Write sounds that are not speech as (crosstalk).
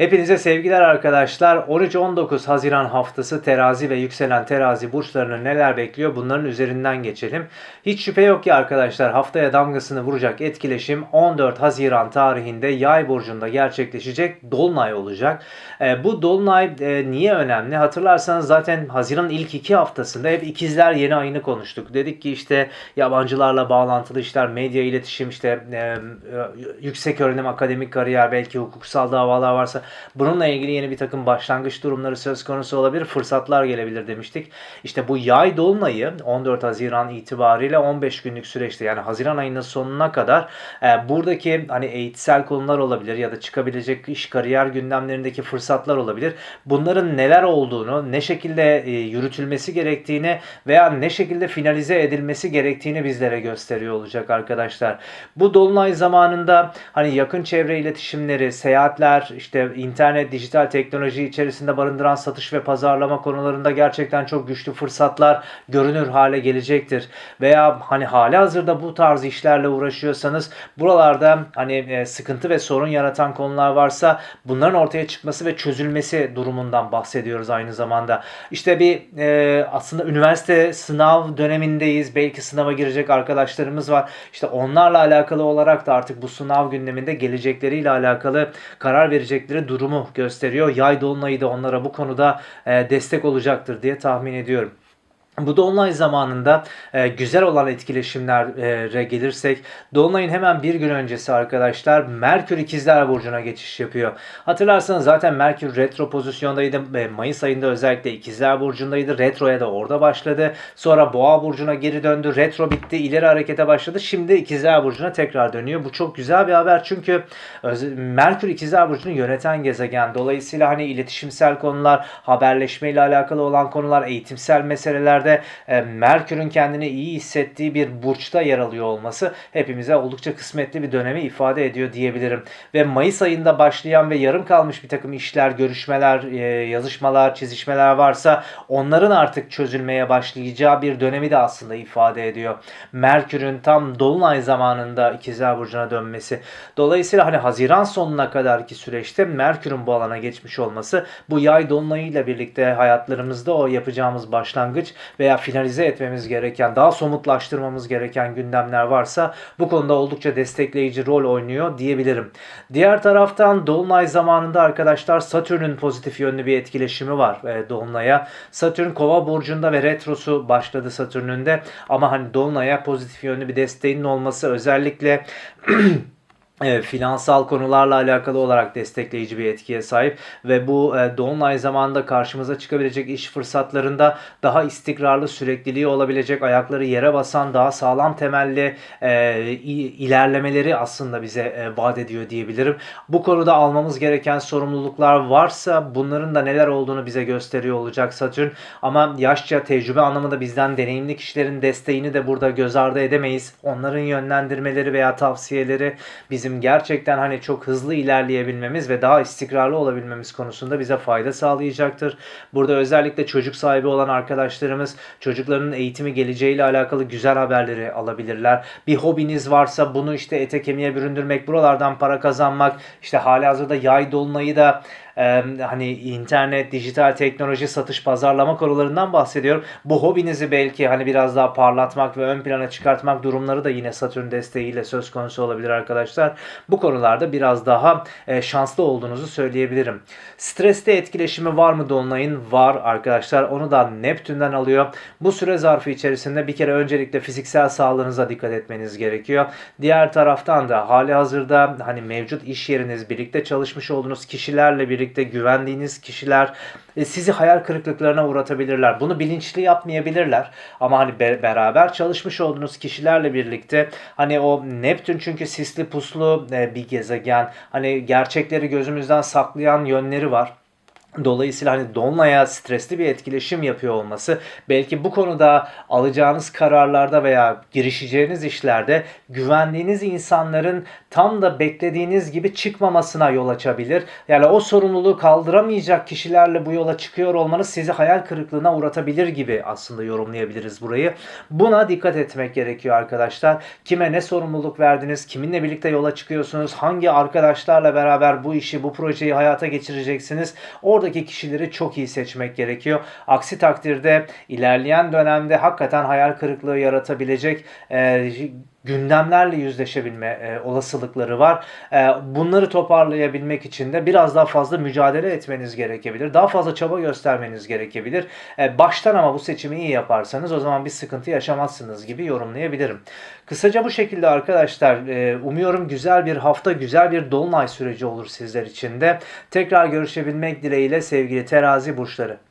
Hepinize sevgiler arkadaşlar. 13-19 Haziran haftası terazi ve yükselen terazi burçlarını neler bekliyor bunların üzerinden geçelim. Hiç şüphe yok ki arkadaşlar haftaya damgasını vuracak etkileşim 14 Haziran tarihinde yay burcunda gerçekleşecek dolunay olacak. E, bu dolunay e, niye önemli? Hatırlarsanız zaten Haziran'ın ilk iki haftasında hep ikizler yeni ayını konuştuk. Dedik ki işte yabancılarla bağlantılı işler, medya iletişim, işte e, yüksek öğrenim, akademik kariyer, belki hukuksal davalar varsa bununla ilgili yeni bir takım başlangıç durumları söz konusu olabilir, fırsatlar gelebilir demiştik. İşte bu yay dolunayı 14 Haziran itibariyle 15 günlük süreçte yani Haziran ayının sonuna kadar e, buradaki hani eğitsel konular olabilir ya da çıkabilecek iş kariyer gündemlerindeki fırsatlar olabilir. Bunların neler olduğunu, ne şekilde e, yürütülmesi gerektiğini veya ne şekilde finalize edilmesi gerektiğini bizlere gösteriyor olacak arkadaşlar. Bu dolunay zamanında hani yakın çevre iletişimleri, seyahatler, işte internet, dijital teknoloji içerisinde barındıran satış ve pazarlama konularında gerçekten çok güçlü fırsatlar görünür hale gelecektir. Veya hani hali hazırda bu tarz işlerle uğraşıyorsanız buralarda hani e, sıkıntı ve sorun yaratan konular varsa bunların ortaya çıkması ve çözülmesi durumundan bahsediyoruz aynı zamanda. İşte bir e, aslında üniversite sınav dönemindeyiz. Belki sınava girecek arkadaşlarımız var. İşte onlarla alakalı olarak da artık bu sınav gündeminde gelecekleriyle alakalı karar verecekleri durumu gösteriyor. Yay dolunayı da onlara bu konuda e, destek olacaktır diye tahmin ediyorum. Bu Dolunay zamanında e, güzel olan etkileşimlere gelirsek Dolunay'ın hemen bir gün öncesi arkadaşlar Merkür İkizler Burcu'na geçiş yapıyor. Hatırlarsanız zaten Merkür retro pozisyondaydı. E, Mayıs ayında özellikle İkizler Burcu'ndaydı. Retroya da orada başladı. Sonra Boğa Burcu'na geri döndü. Retro bitti. ileri harekete başladı. Şimdi İkizler Burcu'na tekrar dönüyor. Bu çok güzel bir haber çünkü Merkür İkizler Burcu'nu yöneten gezegen. Dolayısıyla hani iletişimsel konular, haberleşme ile alakalı olan konular, eğitimsel meselelerde e, Merkür'ün kendini iyi hissettiği bir burçta yer alıyor olması hepimize oldukça kısmetli bir dönemi ifade ediyor diyebilirim. Ve Mayıs ayında başlayan ve yarım kalmış bir takım işler, görüşmeler, e, yazışmalar, çizişmeler varsa onların artık çözülmeye başlayacağı bir dönemi de aslında ifade ediyor. Merkür'ün tam dolunay zamanında İkizler Burcu'na dönmesi. Dolayısıyla hani Haziran sonuna kadarki süreçte Merkür'ün bu alana geçmiş olması bu yay dolunayıyla birlikte hayatlarımızda o yapacağımız başlangıç veya finalize etmemiz gereken, daha somutlaştırmamız gereken gündemler varsa bu konuda oldukça destekleyici rol oynuyor diyebilirim. Diğer taraftan Dolunay zamanında arkadaşlar Satürn'ün pozitif yönlü bir etkileşimi var e, Dolunay'a. Satürn Kova burcunda ve retrosu başladı Satürn'ün de ama hani Dolunay'a pozitif yönlü bir desteğinin olması özellikle (clears throat) e, finansal konularla alakalı olarak destekleyici bir etkiye sahip ve bu e, dolunay zamanında karşımıza çıkabilecek iş fırsatlarında daha istikrarlı sürekliliği olabilecek ayakları yere basan daha sağlam temelli e, ilerlemeleri aslında bize e, vaat ediyor diyebilirim. Bu konuda almamız gereken sorumluluklar varsa bunların da neler olduğunu bize gösteriyor olacak Satürn ama yaşça tecrübe anlamında bizden deneyimli kişilerin desteğini de burada göz ardı edemeyiz. Onların yönlendirmeleri veya tavsiyeleri bizim bizim gerçekten hani çok hızlı ilerleyebilmemiz ve daha istikrarlı olabilmemiz konusunda bize fayda sağlayacaktır. Burada özellikle çocuk sahibi olan arkadaşlarımız çocuklarının eğitimi geleceğiyle alakalı güzel haberleri alabilirler. Bir hobiniz varsa bunu işte ete kemiğe büründürmek, buralardan para kazanmak, işte hali hazırda yay dolunayı da e, hani internet, dijital teknoloji, satış, pazarlama konularından bahsediyorum. Bu hobinizi belki hani biraz daha parlatmak ve ön plana çıkartmak durumları da yine Satürn desteğiyle söz konusu olabilir arkadaşlar. Bu konularda biraz daha e, şanslı olduğunuzu söyleyebilirim. Streste etkileşimi var mı Dolunay'ın? Var arkadaşlar. Onu da Neptün'den alıyor. Bu süre zarfı içerisinde bir kere öncelikle fiziksel sağlığınıza dikkat etmeniz gerekiyor. Diğer taraftan da hali hazırda hani mevcut iş yeriniz, birlikte çalışmış olduğunuz kişilerle birlikte güvendiğiniz kişiler e, sizi hayal kırıklıklarına uğratabilirler. Bunu bilinçli yapmayabilirler. Ama hani be- beraber çalışmış olduğunuz kişilerle birlikte hani o Neptün çünkü sisli puslu e, bir gezegen. Hani gerçekleri gözümüzden saklayan yönleri var. Dolayısıyla hani Dolunay'a stresli bir etkileşim yapıyor olması belki bu konuda alacağınız kararlarda veya girişeceğiniz işlerde güvendiğiniz insanların tam da beklediğiniz gibi çıkmamasına yol açabilir. Yani o sorumluluğu kaldıramayacak kişilerle bu yola çıkıyor olmanız sizi hayal kırıklığına uğratabilir gibi aslında yorumlayabiliriz burayı. Buna dikkat etmek gerekiyor arkadaşlar. Kime ne sorumluluk verdiniz, kiminle birlikte yola çıkıyorsunuz, hangi arkadaşlarla beraber bu işi, bu projeyi hayata geçireceksiniz. Oradaki kişileri çok iyi seçmek gerekiyor. Aksi takdirde ilerleyen dönemde hakikaten hayal kırıklığı yaratabilecek e, gündemlerle yüzleşebilme e, olasılıkları var. E, bunları toparlayabilmek için de biraz daha fazla mücadele etmeniz gerekebilir. Daha fazla çaba göstermeniz gerekebilir. E, baştan ama bu seçimi iyi yaparsanız o zaman bir sıkıntı yaşamazsınız gibi yorumlayabilirim. Kısaca bu şekilde arkadaşlar e, umuyorum güzel bir hafta, güzel bir dolunay süreci olur sizler için de. Tekrar görüşebilmek dileğiyle sevgili terazi burçları.